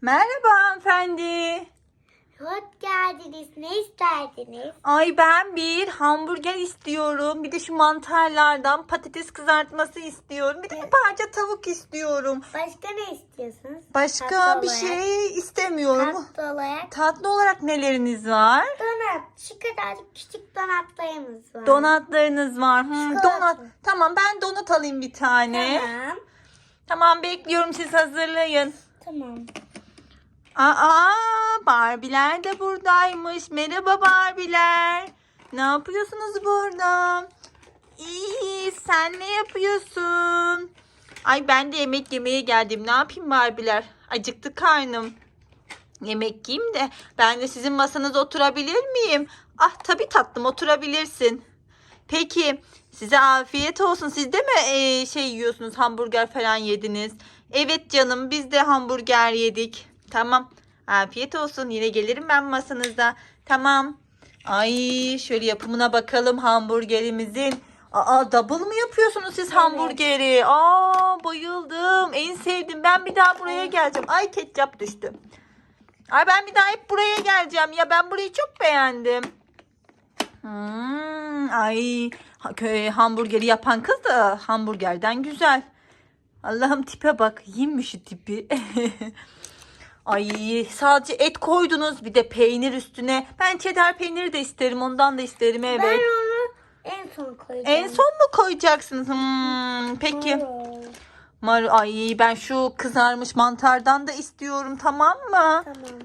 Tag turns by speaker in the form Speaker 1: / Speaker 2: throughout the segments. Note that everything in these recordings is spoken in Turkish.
Speaker 1: Merhaba hanımefendi.
Speaker 2: Hoş geldiniz. Ne isterdiniz?
Speaker 1: Ay ben bir hamburger istiyorum. Bir de şu mantarlardan patates kızartması istiyorum. Bir de bir parça tavuk istiyorum.
Speaker 2: Başka ne istiyorsunuz?
Speaker 1: Başka
Speaker 2: Tatlı
Speaker 1: bir
Speaker 2: olarak.
Speaker 1: şey istemiyorum.
Speaker 2: Tatlı olarak.
Speaker 1: Tatlı olarak neleriniz var?
Speaker 2: Donat. Şu kadar küçük donatlarımız var.
Speaker 1: Donatlarınız var. Hmm,
Speaker 2: Çikolata.
Speaker 1: donat. Tamam ben donat alayım bir tane.
Speaker 2: Tamam.
Speaker 1: Tamam bekliyorum siz hazırlayın.
Speaker 2: Tamam.
Speaker 1: Aa, Barbiler de buradaymış. Merhaba Barbiler. Ne yapıyorsunuz burada? İyi, sen ne yapıyorsun? Ay ben de yemek yemeye geldim. Ne yapayım Barbiler? Acıktı karnım. Yemek yiyeyim de ben de sizin masanıza oturabilir miyim? Ah tabii tatlım oturabilirsin. Peki size afiyet olsun. Siz de mi eee, şey yiyorsunuz hamburger falan yediniz? Evet canım biz de hamburger yedik. Tamam. Afiyet olsun. Yine gelirim ben masanızda. Tamam. Ay şöyle yapımına bakalım hamburgerimizin. Aa double mı yapıyorsunuz siz hamburgeri? Aa bayıldım. En sevdim. Ben bir daha buraya geleceğim. Ay ketçap düştü. Ay ben bir daha hep buraya geleceğim. Ya ben burayı çok beğendim. Hmm, ay köy hamburgeri yapan kız da hamburgerden güzel. Allah'ım tipe bak. Yiyeyim mi şu tipi? Ay sadece et koydunuz bir de peynir üstüne. Ben cheddar peyniri de isterim. Ondan da isterim evet.
Speaker 2: Ben onu en son koyacağım.
Speaker 1: En son mu koyacaksınız? Hmm, peki. Mar ay ben şu kızarmış mantardan da istiyorum tamam mı?
Speaker 2: Tamam.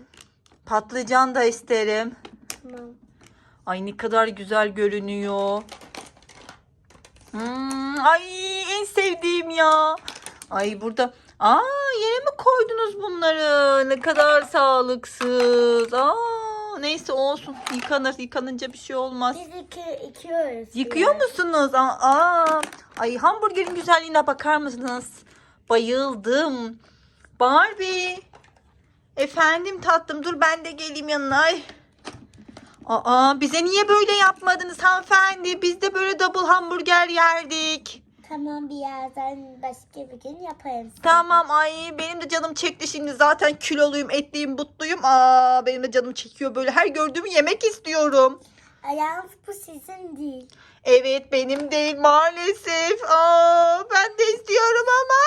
Speaker 1: Patlıcan da isterim.
Speaker 2: Tamam.
Speaker 1: Ay ne kadar güzel görünüyor. Hmm, ay en sevdiğim ya. Ay burada. Aa yere mi koydunuz bunları? Ne kadar sağlıksız. Aa neyse olsun. Yıkanır. Yıkanınca bir şey olmaz.
Speaker 2: Biz iki, yıkıyoruz.
Speaker 1: Yıkıyor
Speaker 2: biraz.
Speaker 1: musunuz? Aa, aa. Ay hamburgerin güzelliğine bakar mısınız? Bayıldım. Barbie. Efendim tatlım dur ben de geleyim yanına. Ay. Aa bize niye böyle yapmadınız hanımefendi? Biz de böyle double hamburger yerdik.
Speaker 2: Tamam bir yerden başka bir gün yaparız.
Speaker 1: Tamam ay benim de canım çekti şimdi zaten kiloluyum etliyim butluyum. Aa benim de canım çekiyor böyle her gördüğümü yemek istiyorum.
Speaker 2: Yalnız bu sizin değil.
Speaker 1: Evet benim değil maalesef. Aa, ben de istiyorum ama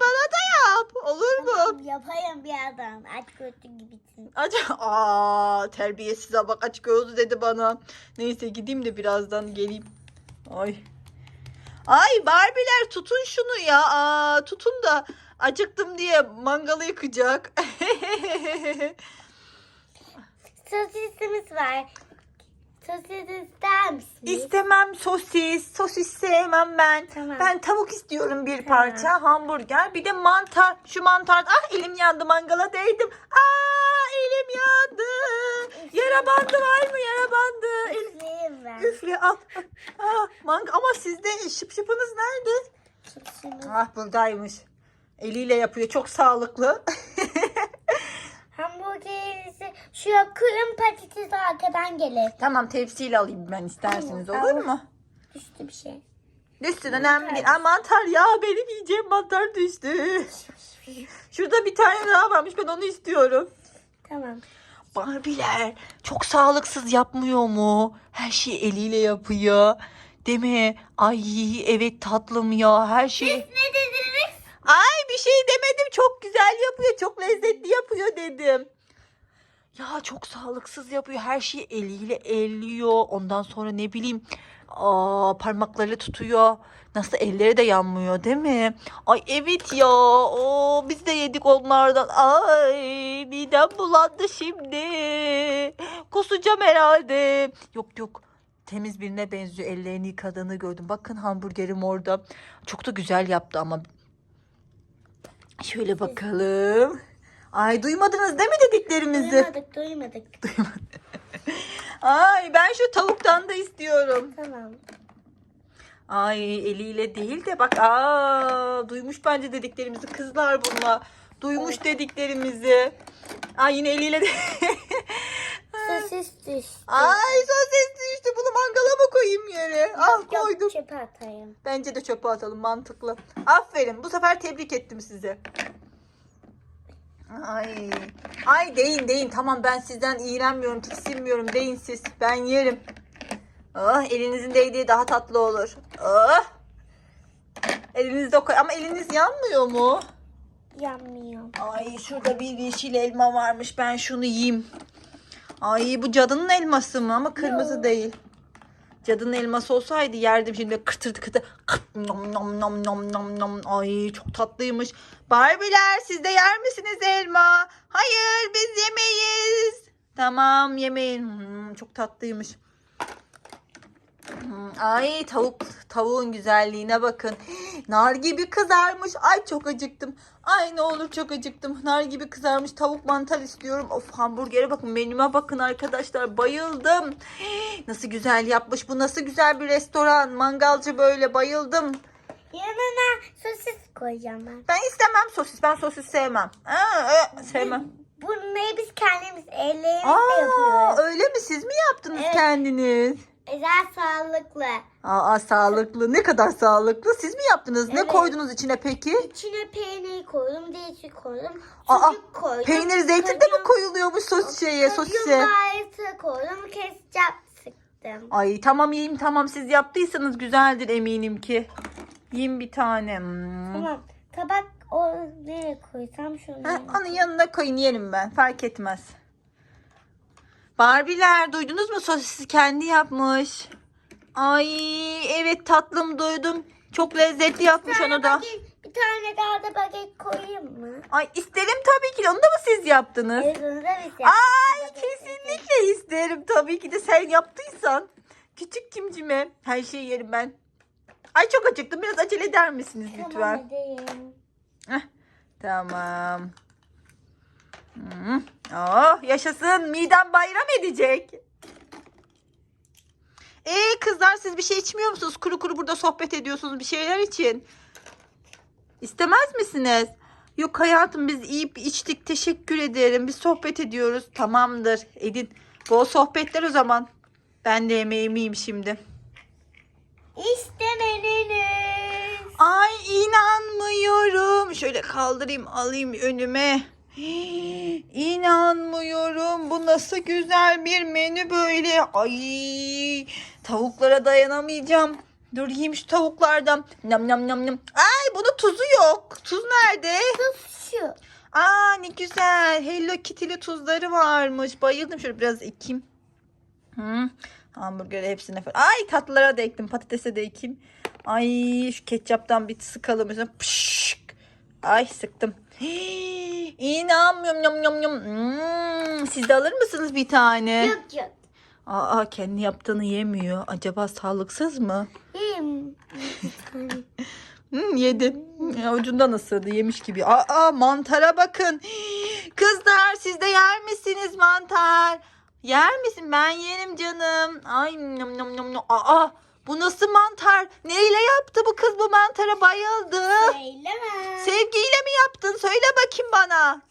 Speaker 1: bana da yap. Olur mu?
Speaker 2: Tamam, yaparım bir yerden. Aç gördüğü gibisin.
Speaker 1: Acaba aa terbiyesize bak aç gözlü dedi bana. Neyse gideyim de birazdan geleyim. Ay. Ay Barbiler tutun şunu ya. Aa, tutun da acıktım diye mangalı yakacak.
Speaker 2: Sosisimiz var. Sosis ister misiniz?
Speaker 1: İstemem sosis. Sosis sevmem ben.
Speaker 2: Tamam.
Speaker 1: Ben tavuk istiyorum bir parça. Hamburger. Bir de mantar. Şu mantar. Ah elim yandı mangala değdim. Aa elim yandı. Yara bandı var mı? Yara bandı. El-. Üfle al. Ah, manga. Ama sizde şıp şıpınız nerede?
Speaker 2: Sosisimiz.
Speaker 1: Ah buradaymış. Eliyle yapıyor. Çok sağlıklı.
Speaker 2: Hamburgerinizi şu kırım patatesi arkadan gelir.
Speaker 1: tamam tepsiyle alayım ben isterseniz.
Speaker 2: Tamam,
Speaker 1: Olur mu?
Speaker 2: Düştü bir şey.
Speaker 1: Düşsün önemli değil. Aa, mantar ya benim yiyeceğim mantar düştü. Şurada bir tane daha varmış ben onu istiyorum.
Speaker 2: Tamam.
Speaker 1: Barbiler çok sağlıksız yapmıyor mu? Her şeyi eliyle yapıyor. Değil mi? Ay evet tatlım ya her şey.
Speaker 2: Ne dediniz?
Speaker 1: Ay bir şey demedim çok güzel yapıyor çok lezzetli yapıyor dedim. Ya çok sağlıksız yapıyor her şeyi eliyle elliyor. Ondan sonra ne bileyim aa, parmaklarıyla tutuyor. Nasıl elleri de yanmıyor değil mi? Ay evet ya. Oo, biz de yedik onlardan. Ay midem bulandı şimdi. Kusacağım herhalde. Yok yok. Temiz birine benziyor. Ellerini yıkadığını gördüm. Bakın hamburgerim orada. Çok da güzel yaptı ama. Şöyle bakalım. Ay duymadınız değil mi dediklerimizi?
Speaker 2: Duymadık duymadık.
Speaker 1: Ay ben şu tavuktan da istiyorum.
Speaker 2: Tamam.
Speaker 1: Ay eliyle değil de bak aa duymuş bence dediklerimizi kızlar bunlar. Duymuş dediklerimizi. Ay yine eliyle de.
Speaker 2: Sosis düştü.
Speaker 1: Ay sosis düştü. Bunu mangala mı koyayım yere? Al
Speaker 2: Yok, yok,
Speaker 1: koydum.
Speaker 2: Çöpe atayım.
Speaker 1: Bence de çöpe atalım mantıklı. Aferin bu sefer tebrik ettim sizi. Ay. Ay deyin deyin. Tamam ben sizden iğrenmiyorum, tiksinmiyorum. Deyin siz. Ben yerim. Ah elinizin değdiği daha tatlı olur. Ah. Elinizde koy ama eliniz yanmıyor mu?
Speaker 2: Yanmıyor.
Speaker 1: Ay şurada bir yeşil elma varmış. Ben şunu yiyeyim. Ay bu cadının elması mı? Ama kırmızı
Speaker 2: Yo.
Speaker 1: değil. Cadının elması olsaydı yerdim şimdi böyle kıtır kıtır. Kıt, nom nom nom nom nom nom. Ay çok tatlıymış. Barbiler siz de yer misiniz elma? Hayır biz yemeyiz. Tamam yemeyin. Hmm, çok tatlıymış. Hmm, Ay tavuk tavuğun güzelliğine bakın. Nar gibi kızarmış. Ay çok acıktım. Ay ne olur çok acıktım. Nar gibi kızarmış tavuk mantar istiyorum. Of hamburgere bakın menüme bakın arkadaşlar. Bayıldım. Nasıl güzel yapmış. Bu nasıl güzel bir restoran. Mangalcı böyle bayıldım.
Speaker 2: Yanına sosis koyacağım ben.
Speaker 1: Ben istemem sosis. Ben sosis sevmem. Aa, e, sevmem.
Speaker 2: Bunları biz kendimiz ellerimizle yapıyoruz.
Speaker 1: öyle mi? Siz mi yaptınız
Speaker 2: Evet.
Speaker 1: kendiniz?
Speaker 2: Özel sağlıklı.
Speaker 1: Aa sağlıklı. Ne kadar sağlıklı. Siz mi yaptınız? Ne
Speaker 2: Evet.
Speaker 1: koydunuz içine peki?
Speaker 2: İçine peynir koydum, değişik koydum.
Speaker 1: Aa,
Speaker 2: Sucuk koydum.
Speaker 1: Peynir zeytin de mi koyuluyormuş sos şeye, sosise?
Speaker 2: bayatı koydum, ketçap sıktım.
Speaker 1: Ay tamam yiyeyim tamam siz yaptıysanız güzeldir eminim ki. Yiyin bir tane. Hmm.
Speaker 2: Tamam. Tabak o nereye koysam şunu.
Speaker 1: Ha, onun yanına koyun yerim ben. Fark etmez. Barbiler duydunuz mu sosisi kendi yapmış. Ay evet tatlım duydum. Çok lezzetli yapmış onu da.
Speaker 2: Baget- bir tane daha da baget koyayım mı?
Speaker 1: Ay isterim tabii ki. Onu da mı siz yaptınız?
Speaker 2: Evet, onu da biz yaptık.
Speaker 1: Ay
Speaker 2: Baget
Speaker 1: kesinlikle isterim tabii ki de sen yaptıysan. Küçük kimcime her şeyi yerim ben. Ay çok acıktım. Biraz acele eder misiniz
Speaker 2: Tamam
Speaker 1: lütfen?
Speaker 2: edeyim.
Speaker 1: Tamam. Hmm. Oh, yaşasın. Midem bayram edecek. Ee kızlar siz bir şey içmiyor musunuz? Kuru kuru burada sohbet ediyorsunuz bir şeyler için. İstemez misiniz? Yok hayatım biz yiyip içtik teşekkür ederim. Biz sohbet ediyoruz. Tamamdır edin. Bol sohbetler o zaman. Ben de yemeğimi yiyeyim şimdi.
Speaker 2: İşte menünüz.
Speaker 1: Ay inanmıyorum. Şöyle kaldırayım alayım önüme. Hii, İnanmıyorum. Bu nasıl güzel bir menü böyle. Ay tavuklara dayanamayacağım. Dur yiyeyim şu tavuklardan. Nam nam nam nam. Ay bunun tuzu yok. Tuz nerede?
Speaker 2: Tuz şu.
Speaker 1: Aa ne güzel. Hello Kitty'li tuzları varmış. Bayıldım. Şöyle biraz ekeyim. Hı. Hamburger hepsine falan. Ay tatlılara da ektim. Patatese de ekeyim. Ay şu ketçaptan bir sıkalım. Pışık. Ay sıktım. Hii, İnanmıyorum. Yum, yum, yum. Hmm, siz de alır mısınız bir tane?
Speaker 2: Yok yok.
Speaker 1: Aa kendi yaptığını yemiyor. Acaba sağlıksız mı? Hmm, yedi. Ya, Ucundan ısırdı yemiş gibi. Aa mantara bakın. Kızlar siz de yer misiniz mantar? Yer misin? Ben yerim canım. Ay nom nom nom. Aa bu nasıl mantar? Neyle yaptı bu kız bu mantara? Bayıldı.
Speaker 2: Söyleme.
Speaker 1: Sevgiyle mi yaptın? Söyle bakayım bana.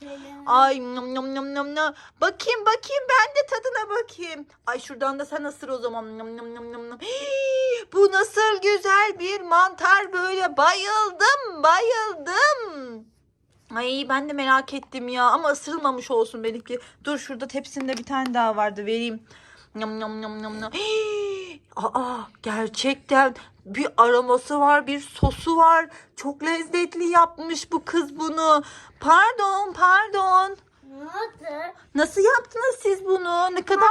Speaker 2: Söyleme.
Speaker 1: Ay nom nom nom nom nom. Bakayım bakayım ben de tadına bakayım. Ay şuradan da sen ısır o zaman. Nom nom nom nom nom. Hii, bu nasıl güzel bir mantar böyle. Bayıldım bayıldım. Ay ben de merak ettim ya ama ısırılmamış olsun benimki. Dur şurada tepsinde bir tane daha vardı vereyim. Nom nom nom nom nom. Hii, Aa gerçekten bir aroması var, bir sosu var. Çok lezzetli yapmış bu kız bunu. Pardon, pardon.
Speaker 2: Ne oldu?
Speaker 1: Nasıl yaptınız siz bunu? Ne kadar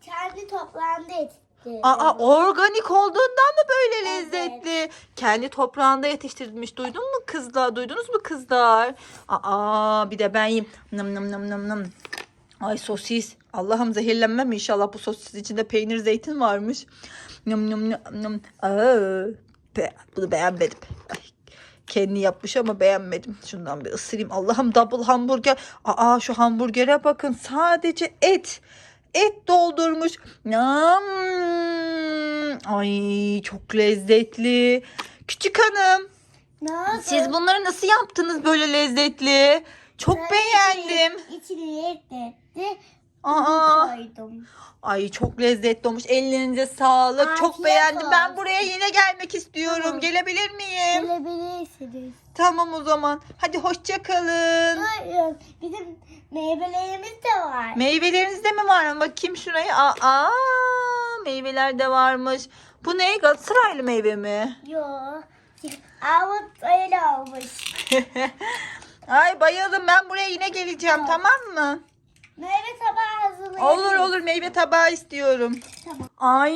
Speaker 2: Kendi toplandı etti.
Speaker 1: Aa, organik olduğundan mı böyle
Speaker 2: Evet.
Speaker 1: lezzetli? Kendi toprağında yetiştirilmiş. Duydun mu kızlar? Duydunuz mu kızlar? Aa, bir de ben yiyeyim. Nım nım nım nım nım. Ay sosis. Allah'ım zehirlenmem inşallah bu sosis içinde peynir zeytin varmış. Nım nım nım. Aa, be, bunu beğenmedim. Ay, kendi yapmış ama beğenmedim. Şundan bir ısırayım. Allah'ım double hamburger. Aa şu hamburgere bakın. Sadece et. Et doldurmuş. Nam. Ay çok lezzetli. Küçük hanım
Speaker 2: Ne
Speaker 1: siz bunları nasıl yaptınız böyle lezzetli? Çok beğendim.
Speaker 2: İçini lezzetli.
Speaker 1: Aa,
Speaker 2: koydum.
Speaker 1: ay çok lezzetli olmuş. Ellerinize sağlık. çok
Speaker 2: Afiyet
Speaker 1: beğendim. Ben
Speaker 2: olsun.
Speaker 1: buraya yine gelmek istiyorum.
Speaker 2: Tamam.
Speaker 1: Gelebilir miyim?
Speaker 2: Gelebilirsiniz.
Speaker 1: Tamam o zaman. Hadi hoşça kalın.
Speaker 2: Hayır. Bizim meyvelerimiz de var.
Speaker 1: Meyveleriniz de mi var? Bakayım şuraya. Aa, meyveler de varmış. Bu ne? Galatasaraylı meyve mi?
Speaker 2: Yo. Avut öyle olmuş.
Speaker 1: Ay bayıldım. Ben buraya yine geleceğim. Tamam mı?
Speaker 2: Meyve tabağı hazırlayabiliriz.
Speaker 1: Olur olur meyve tabağı istiyorum.
Speaker 2: Tamam.
Speaker 1: Ay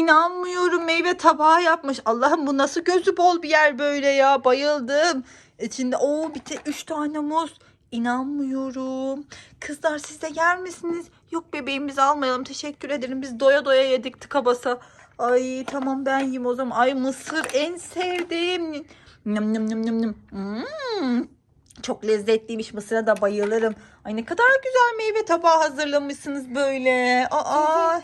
Speaker 1: inanmıyorum meyve tabağı yapmış. Allah'ım bu nasıl gözü bol bir yer böyle ya. Bayıldım. İçinde o bir te üç tane muz. İnanmıyorum. Kızlar siz de yer misiniz? Yok bebeğim biz almayalım. Teşekkür ederim. Biz doya doya yedik tıka basa. Ay tamam ben yiyeyim o zaman. Ay mısır en sevdiğim. Nım nım nım nım nım. Hmm. Çok lezzetliymiş mısıra da bayılırım. Ay ne kadar güzel meyve tabağı hazırlamışsınız böyle. Aa,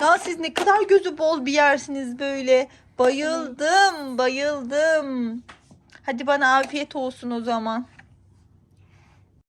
Speaker 1: ya siz ne kadar gözü bol bir yersiniz böyle. Bayıldım, bayıldım. Hadi bana afiyet olsun o zaman.